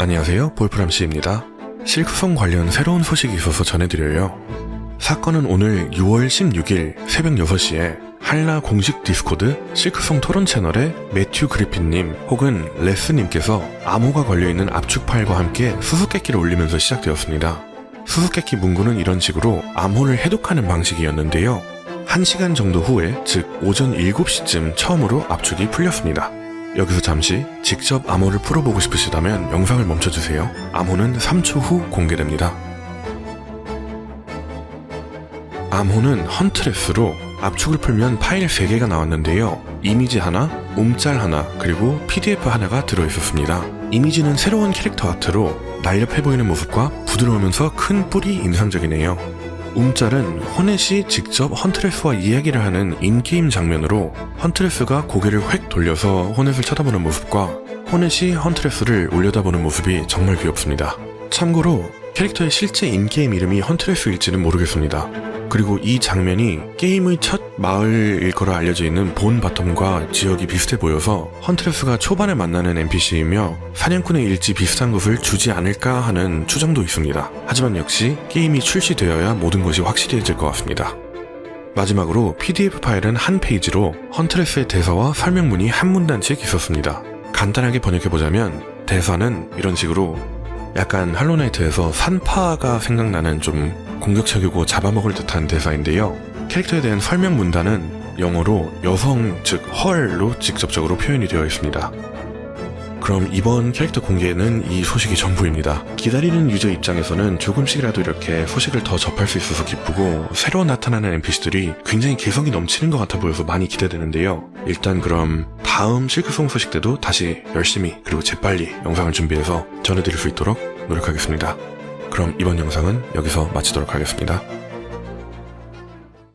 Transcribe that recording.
안녕하세요. 볼프람씨입니다. 실크송 관련 새로운 소식이 있어서 전해드려요. 사건은 오늘 6월 16일 새벽 6시에 한라 공식 디스코드 실크송 토론 채널에 매튜 그리핀님 혹은 레스님께서 암호가 걸려있는 압축 파일과 함께 수수께끼를 올리면서 시작되었습니다. 수수께끼 문구는 이런 식으로 암호를 해독하는 방식이었는데요. 1시간 정도 후에, 즉 오전 7시쯤 처음으로 압축이 풀렸습니다. 여기서 잠시 직접 암호를 풀어보고 싶으시다면 영상을 멈춰주세요. 암호는 3초 후 공개됩니다. 암호는 헌트레스로 압축을 풀면 파일 3개가 나왔는데요. 이미지 하나, 움짤 하나, 그리고 PDF 하나가 들어있었습니다. 이미지는 새로운 캐릭터 아트로 날렵해 보이는 모습과 부드러우면서 큰 뿔이 인상적이네요. 움짤은 호넷이 직접 헌트레스와 이야기를 하는 인게임 장면으로 헌트레스가 고개를 획 돌려서 호넷을 쳐다보는 모습과 호넷이 헌트레스를 올려다보는 모습이 정말 귀엽습니다. 참고로 캐릭터의 실제 인게임 이름이 헌트레스일지는 모르겠습니다. 그리고 이 장면이 게임의 첫 마을일 거라 알려져 있는 본 바텀과 지역이 비슷해 보여서 헌트레스가 초반에 만나는 NPC이며 사냥꾼의 일지 비슷한 것을 주지 않을까 하는 추정도 있습니다. 하지만 역시 게임이 출시되어야 모든 것이 확실해질 것 같습니다. 마지막으로 PDF 파일은 한 페이지로 헌트레스의 대사와 설명문이 한 문단씩 있었습니다. 간단하게 번역해보자면 대사는 이런 식으로 약간 할로나이트에서 산파가 생각나는 좀 공격적이고 잡아먹을 듯한 대사인데요. 캐릭터에 대한 설명 문단은 영어로 여성 즉 헐로 직접적으로 표현이 되어 있습니다. 그럼 이번 캐릭터 공개는 이 소식이 전부입니다. 기다리는 유저 입장에서는 조금씩이라도 이렇게 소식을 더 접할 수 있어서 기쁘고 새로 나타나는 NPC들이 굉장히 개성이 넘치는 것 같아 보여서 많이 기대되는데요. 일단 그럼 다음 실크송 소식 때도 다시 열심히 그리고 재빨리 영상을 준비해서 전해드릴 수 있도록 노력하겠습니다. 그럼 이번 영상은 여기서 마치도록 하겠습니다.